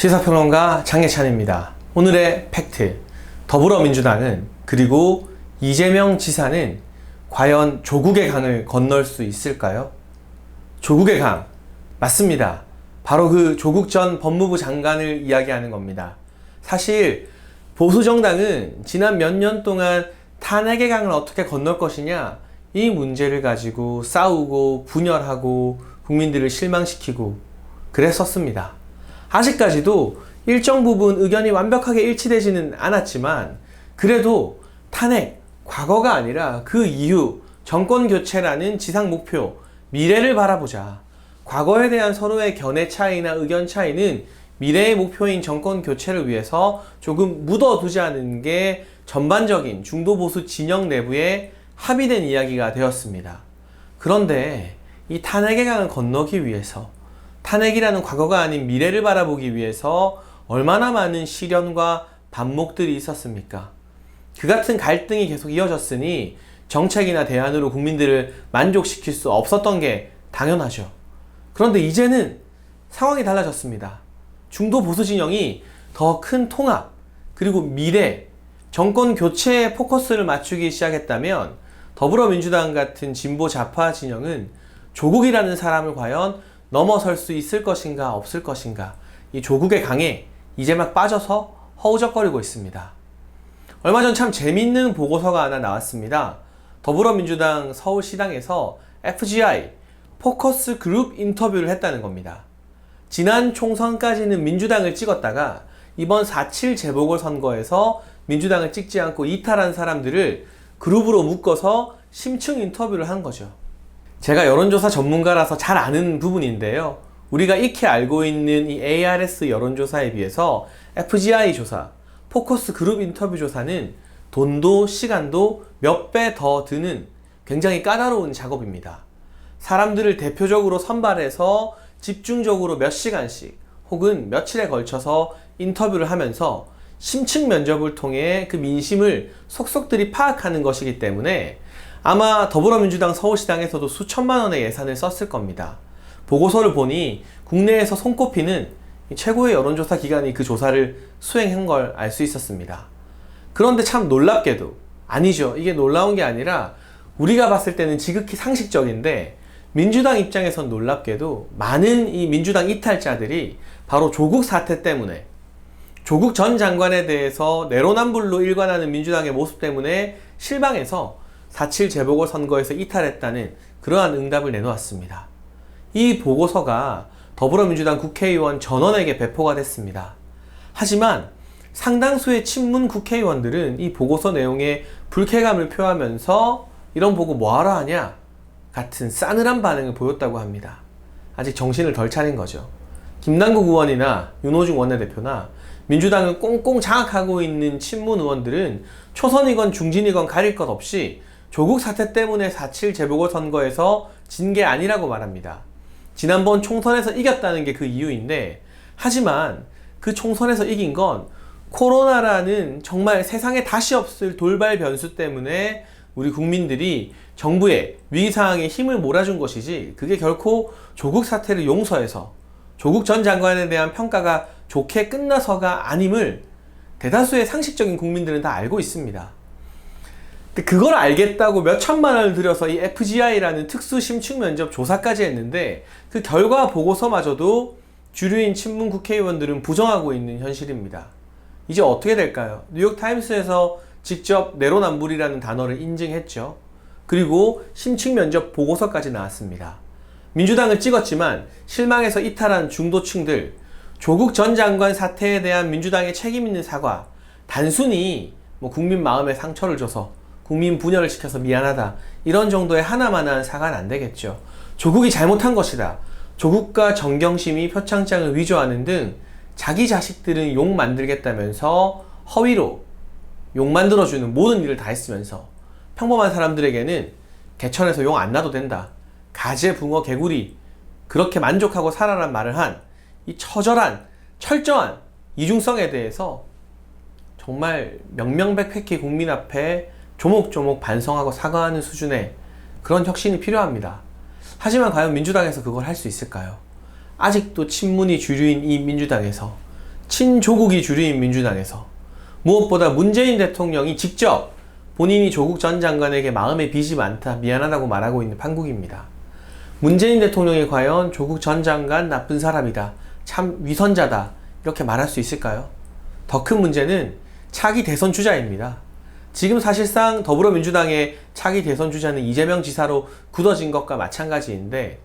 시사평론가 장예찬입니다. 오늘의 팩트. 더불어민주당은 그리고 이재명 지사는 과연 조국의 강을 건널 수 있을까요? 조국의 강. 맞습니다. 바로 그 조국 전 법무부 장관을 이야기하는 겁니다. 사실 보수정당은 지난 몇 년 동안 탄핵의 강을 어떻게 건널 것이냐 이 문제를 가지고 싸우고 분열하고 국민들을 실망시키고 그랬었습니다. 아직까지도 일정 부분 의견이 완벽하게 일치되지는 않았지만 그래도 탄핵 과거가 아니라 그 이후 정권 교체라는 지상 목표 미래를 바라보자. 과거에 대한 서로의 견해 차이나 의견 차이는 미래의 목표인 정권 교체를 위해서 조금 묻어두자는 게 전반적인 중도 보수 진영 내부에 합의된 이야기가 되었습니다. 그런데 이 탄핵의 강을 건너기 위해서 탄핵이라는 과거가 아닌 미래를 바라보기 위해서 얼마나 많은 시련과 반목들이 있었습니까? 그 같은 갈등이 계속 이어졌으니 정책이나 대안으로 국민들을 만족시킬 수 없었던 게 당연하죠. 그런데 이제는 상황이 달라졌습니다. 중도 보수 진영이 더 큰 통합, 그리고 미래, 정권 교체에 포커스를 맞추기 시작했다면 더불어민주당 같은 진보 좌파 진영은 조국이라는 사람을 과연 넘어설 수 있을 것인가 없을 것인가 이 조국의 강에 이제 막 빠져서 허우적거리고 있습니다. 얼마 전 참 재밌는 보고서가 하나 나왔습니다. 더불어민주당 서울시당에서 FGI 포커스 그룹 인터뷰를 했다는 겁니다. 지난 총선까지는 민주당을 찍었다가 이번 4.7 재보궐선거에서 민주당을 찍지 않고 이탈한 사람들을 그룹으로 묶어서 심층 인터뷰를 한 거죠. 제가 여론조사 전문가라서 잘 아는 부분인데요. 우리가 익히 알고 있는 이 ARS 여론조사에 비해서 FGI 조사, 포커스 그룹 인터뷰 조사는 돈도 시간도 몇 배 더 드는 굉장히 까다로운 작업입니다. 사람들을 대표적으로 선발해서 집중적으로 몇 시간씩 혹은 며칠에 걸쳐서 인터뷰를 하면서 심층 면접을 통해 그 민심을 속속들이 파악하는 것이기 때문에 아마 더불어민주당 서울시당에서도 수천만 원의 예산을 썼을 겁니다. 보고서를 보니 국내에서 손꼽히는 최고의 여론조사 기관이 그 조사를 수행한 걸 알 수 있었습니다. 그런데 참 놀랍게도 아니죠. 이게 놀라운 게 아니라 우리가 봤을 때는 지극히 상식적인데 민주당 입장에선 놀랍게도 많은 이 민주당 이탈자들이 바로 조국 사태 때문에 조국 전 장관에 대해서 내로남불로 일관하는 민주당의 모습 때문에 실망해서 4.7 재보궐선거에서 이탈했다는 그러한 응답을 내놓았습니다. 이 보고서가 더불어민주당 국회의원 전원에게 배포가 됐습니다. 하지만 상당수의 친문 국회의원들은 이 보고서 내용에 불쾌감을 표하면서 이런 보고 뭐하러 하냐 같은 싸늘한 반응을 보였다고 합니다. 아직 정신을 덜 차린 거죠. 김남국 의원이나 윤호중 원내대표나 민주당을 꽁꽁 장악하고 있는 친문 의원들은 초선이건 중진이건 가릴 것 없이 조국 사태 때문에 4.7 재보궐선거에서 진 게 아니라고 말합니다. 지난번 총선에서 이겼다는 게 그 이유인데, 하지만 그 총선에서 이긴 건 코로나라는 정말 세상에 다시 없을 돌발 변수 때문에 우리 국민들이 정부의 위기 상황에 힘을 몰아준 것이지, 그게 결코 조국 사태를 용서해서 조국 전 장관에 대한 평가가 좋게 끝나서가 아님을 대다수의 상식적인 국민들은 다 알고 있습니다. 그걸 알겠다고 몇 천만 원을 들여서 이 FGI라는 특수 심층 면접 조사까지 했는데 그 결과 보고서마저도 주류인 친문 국회의원들은 부정하고 있는 현실입니다. 이제 어떻게 될까요? 뉴욕 타임스에서 직접 내로남불이라는 단어를 인증했죠. 그리고 심층 면접 보고서까지 나왔습니다. 민주당을 찍었지만 실망해서 이탈한 중도층들, 조국 전 장관 사태에 대한 민주당의 책임 있는 사과, 단순히 뭐 국민 마음에 상처를 줘서 국민 분열을 시켜서 미안하다. 이런 정도의 하나만한 사과는 안 되겠죠. 조국이 잘못한 것이다. 조국과 정경심이 표창장을 위조하는 등 자기 자식들은 욕 만들겠다면서 허위로 욕 만들어주는 모든 일을 다 했으면서 평범한 사람들에게는 개천에서 용 안 나도 된다. 가재, 붕어, 개구리 그렇게 만족하고 살아란 말을 한 이 처절한, 철저한 이중성에 대해서 정말 명명백백히 국민 앞에 조목조목 반성하고 사과하는 수준의 그런 혁신이 필요합니다. 하지만 과연 민주당에서 그걸 할 수 있을까요? 아직도 친문이 주류인 이 민주당에서 친조국이 주류인 민주당에서 무엇보다 문재인 대통령이 직접 본인이 조국 전 장관에게 마음에 빚이 많다, 미안하다고 말하고 있는 판국입니다. 문재인 대통령이 과연 조국 전 장관 나쁜 사람이다, 참 위선자다, 이렇게 말할 수 있을까요? 더 큰 문제는 차기 대선 주자입니다. 지금 사실상 더불어민주당의 차기 대선 주자는 이재명 지사로 굳어진 것과 마찬가지인데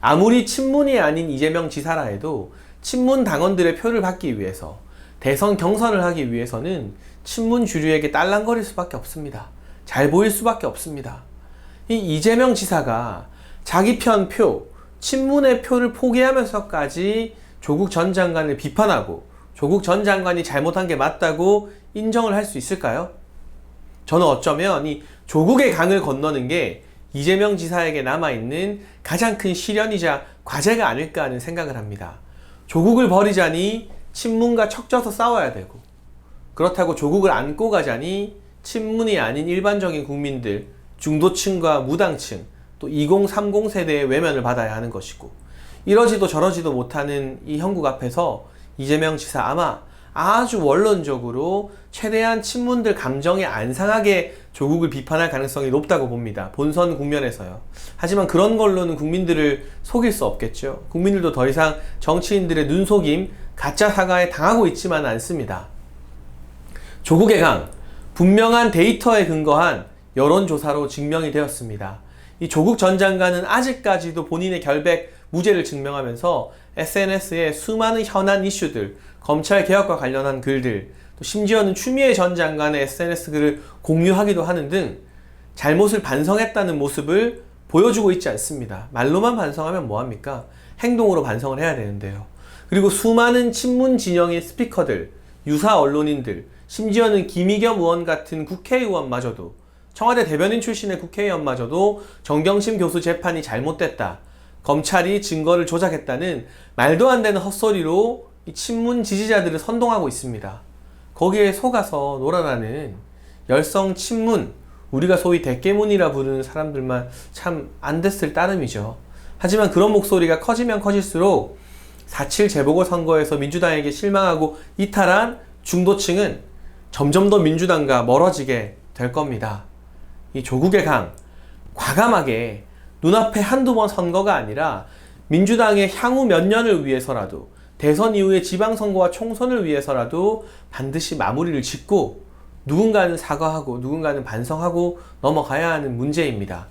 아무리 친문이 아닌 이재명 지사라 해도 친문 당원들의 표를 받기 위해서 대선 경선을 하기 위해서는 친문 주류에게 딸랑거릴 수밖에 없습니다. 잘 보일 수밖에 없습니다. 이 이재명 지사가 자기 편 표, 친문의 표를 포기하면서까지 조국 전 장관을 비판하고 조국 전 장관이 잘못한 게 맞다고 인정을 할 수 있을까요? 저는 어쩌면 이 조국의 강을 건너는 게 이재명 지사에게 남아있는 가장 큰 시련이자 과제가 아닐까 하는 생각을 합니다. 조국을 버리자니 친문과 척져서 싸워야 되고, 그렇다고 조국을 안고 가자니 친문이 아닌 일반적인 국민들, 중도층과 무당층, 또 2030 세대의 외면을 받아야 하는 것이고, 이러지도 저러지도 못하는 이 형국 앞에서 이재명 지사 아마 아주 원론적으로 최대한 친문들 감정에 안 상하게 조국을 비판할 가능성이 높다고 봅니다. 본선 국면에서요. 하지만 그런 걸로는 국민들을 속일 수 없겠죠. 국민들도 더 이상 정치인들의 눈속임, 가짜 사과에 당하고 있지만 않습니다. 조국의 강, 분명한 데이터에 근거한 여론조사로 증명이 되었습니다. 이 조국 전 장관은 아직까지도 본인의 결백 무죄를 증명하면서 SNS에 수많은 현안 이슈들, 검찰 개혁과 관련한 글들, 또 심지어는 추미애 전 장관의 SNS 글을 공유하기도 하는 등 잘못을 반성했다는 모습을 보여주고 있지 않습니다. 말로만 반성하면 뭐합니까? 행동으로 반성을 해야 되는데요. 그리고 수많은 친문 진영의 스피커들, 유사 언론인들, 심지어는 김의겸 의원 같은 국회의원마저도 청와대 대변인 출신의 국회의원마저도 정경심 교수 재판이 잘못됐다. 검찰이 증거를 조작했다는 말도 안 되는 헛소리로 이 친문 지지자들을 선동하고 있습니다. 거기에 속아서 놀아나는 열성 친문, 우리가 소위 대깨문이라 부르는 사람들만 참 안 됐을 따름이죠. 하지만 그런 목소리가 커지면 커질수록 4.7 재보궐선거에서 민주당에게 실망하고 이탈한 중도층은 점점 더 민주당과 멀어지게 될 겁니다. 이 조국의 강, 과감하게 눈앞에 한두 번 선거가 아니라 민주당의 향후 몇 년을 위해서라도 대선 이후의 지방선거와 총선을 위해서라도 반드시 마무리를 짓고 누군가는 사과하고 누군가는 반성하고 넘어가야 하는 문제입니다.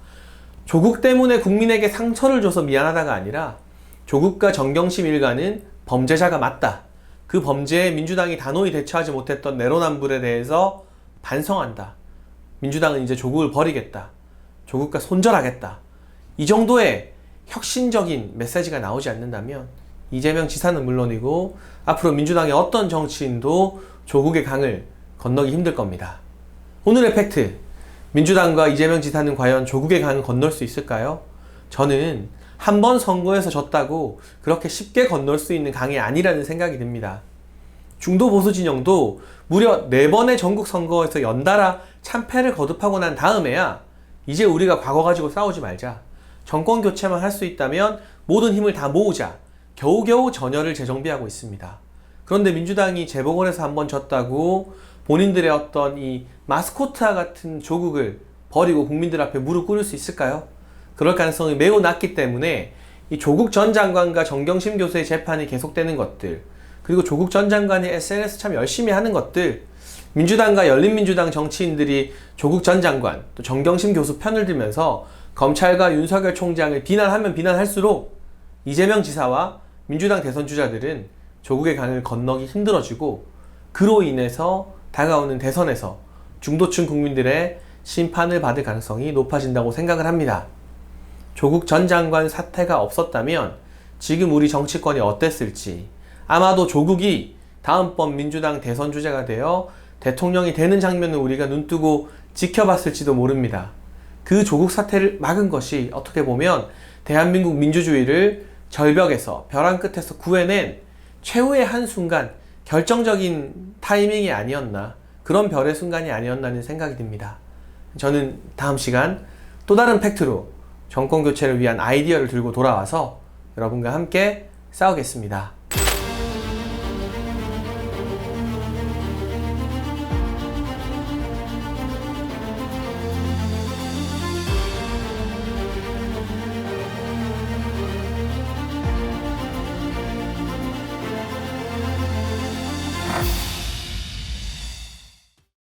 조국 때문에 국민에게 상처를 줘서 미안하다가 아니라 조국과 정경심 일가는 범죄자가 맞다. 그 범죄에 민주당이 단호히 대처하지 못했던 내로남불에 대해서 반성한다. 민주당은 이제 조국을 버리겠다. 조국과 손절하겠다. 이 정도의 혁신적인 메시지가 나오지 않는다면 이재명 지사는 물론이고 앞으로 민주당의 어떤 정치인도 조국의 강을 건너기 힘들 겁니다. 오늘의 팩트. 민주당과 이재명 지사는 과연 조국의 강을 건널 수 있을까요? 저는 한 번 선거에서 졌다고 그렇게 쉽게 건널 수 있는 강이 아니라는 생각이 듭니다. 중도 보수 진영도 무려 네 번의 전국 선거에서 연달아 참패를 거듭하고 난 다음에야 이제 우리가 과거 가지고 싸우지 말자. 정권 교체만 할 수 있다면 모든 힘을 다 모으자. 겨우겨우 전열을 재정비하고 있습니다. 그런데 민주당이 재보궐에서 한번 졌다고 본인들의 어떤 이 마스코트와 같은 조국을 버리고 국민들 앞에 무릎 꿇을 수 있을까요? 그럴 가능성이 매우 낮기 때문에 이 조국 전 장관과 정경심 교수의 재판이 계속되는 것들, 그리고 조국 전 장관이 SNS 참 열심히 하는 것들, 민주당과 열린민주당 정치인들이 조국 전 장관, 또 정경심 교수 편을 들면서 검찰과 윤석열 총장을 비난하면 비난할수록 이재명 지사와 민주당 대선 주자들은 조국의 강을 건너기 힘들어지고 그로 인해서 다가오는 대선에서 중도층 국민들의 심판을 받을 가능성이 높아진다고 생각을 합니다. 조국 전 장관 사태가 없었다면 지금 우리 정치권이 어땠을지 아마도 조국이 다음번 민주당 대선 주자가 되어 대통령이 되는 장면을 우리가 눈뜨고 지켜봤을지도 모릅니다. 그 조국 사태를 막은 것이 어떻게 보면 대한민국 민주주의를 절벽에서 벼랑 끝에서 구해낸 최후의 한 순간 결정적인 타이밍이 아니었나 그런 별의 순간이 아니었나는 생각이 듭니다. 저는 다음 시간 또 다른 팩트로 정권 교체를 위한 아이디어를 들고 돌아와서 여러분과 함께 싸우겠습니다.